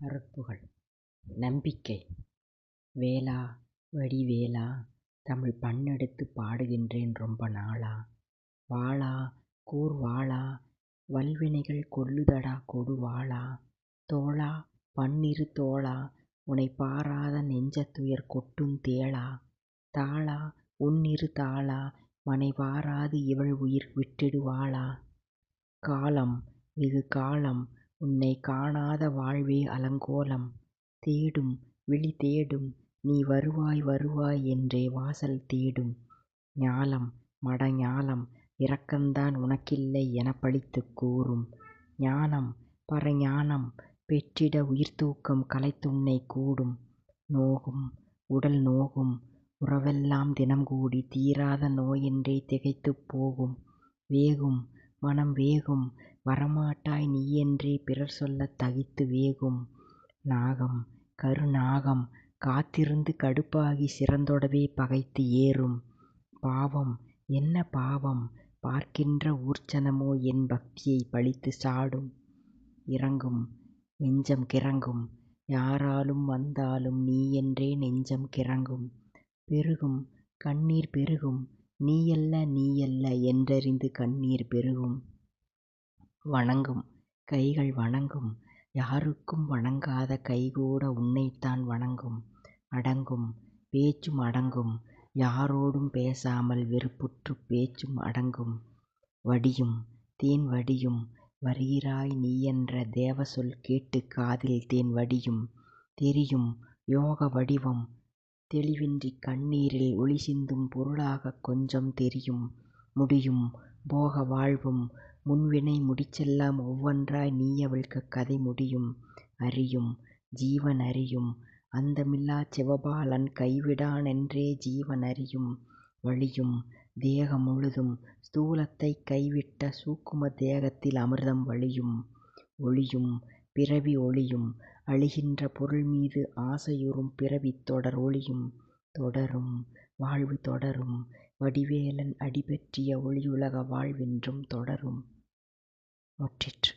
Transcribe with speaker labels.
Speaker 1: அருட்புகழ் நம்பிக்கை. வேலா வடிவேலா தமிழ் பண்ணெடுத்து பாடுகின்றேன் ரொம்ப நாளா. வாளா கூர் வாளா வல்வினைகள் கொல்லுதடா கொடுவாளா தோளா பன்னிரு தோளா உனை பாராத நெஞ்சத் துயர் கொட்டும் தேளா. தாளா உன்னிரு தாளா மனை வாராது இவள் உயிர் விட்டிடுவாளா காலம் வெகு காலம் உன்னைக் காணாத வாழ்வே அலங்கோலம். தேடும் விழி தேடும் நீ வருவாய் வருவாய் என்றே வாசல் தேடும். ஞாலம் மடஞாலம் இரக்கந்தான் உனக்கில்லை என பழித்துக் கூறும். ஞானம் பரஞானம் பெற்றிட உயிர்த்தூக்கம் கலைத்துன்னைக் கூடும். நோகும் உடல் நோகும் உறவெல்லாம் தினம்கூடி தீராத நோயென்றே திகைத்துப் போகும். வேகும் மனம் வேகும் வரமாட்டாய் நீயென்றே பிறர் சொல்லத் தகித்து வேகும். நாகம் கரு நாகம் காத்திருந்து கடுப்பாகிச் சிறந்தொடவே பகைத்து ஏறும். பாவம் என்ன பாவம்? பார்க்கின்ற ஊர்ச்சனமோ என் பக்தியைப் பழித்துச் சாடும். இரங்கும் நெஞ்சம் கிறங்கும். யாராலும் வந்தாலும் நீயென்றே நெஞ்சம் கிறங்கும். பெருகும் கண்ணீர் பெருகும். நீயல்ல நீயல்ல என்றறிந்து கண்ணீர் பெருகும். வணங்கும். கைகள் வணங்கும். யாருக்கும் வணங்காத கைகூட உன்னைத்தான் வணங்கும். அடங்கும். பேச்சும் அடங்கும். யாரோடும் பேசாமல் வெறுப்புற்று பேச்சும் அடங்கும். வடியும். தேன் வடியும். வருகிறாய் நீயென்ற தேவசொல் கேட்டுக் காதில் தேன் வடியும். தெரியும். யோக வடிவம். தெளிவின்றி கண்ணீரில் ஒளி சிந்தும் பொருளாகக் கொஞ்சம் தெரியும். முடியும். போக வாழ்வும். முன்வினை முடிச்செல்லாம் ஒவ்வொன்றாய் நீயவிழ்க்கக் கதை முடியும் அறியும் ஜீவன் அறியும். அந்தமில்லாச் சிவபாலன் கைவிடானென்றே ஜீவன் அறியும் வழியும் தேகம் முழுதும் ஸ்தூலத்தைக் கைவிட்ட சூக்கும தேகத்தில் அமிர்தம் வழியும். ஒளியும் பிறவி ஒழியும் அழிகின்ற பொருள்மீது ஆசையுறும் பிறவித் தொடர் ஒழியும் தொடரும் வாழ்வு தொடரும் வடிவேலன் அடிபற்றிய ஒளியுலக வாழ்வென்றும் தொடரும். rotate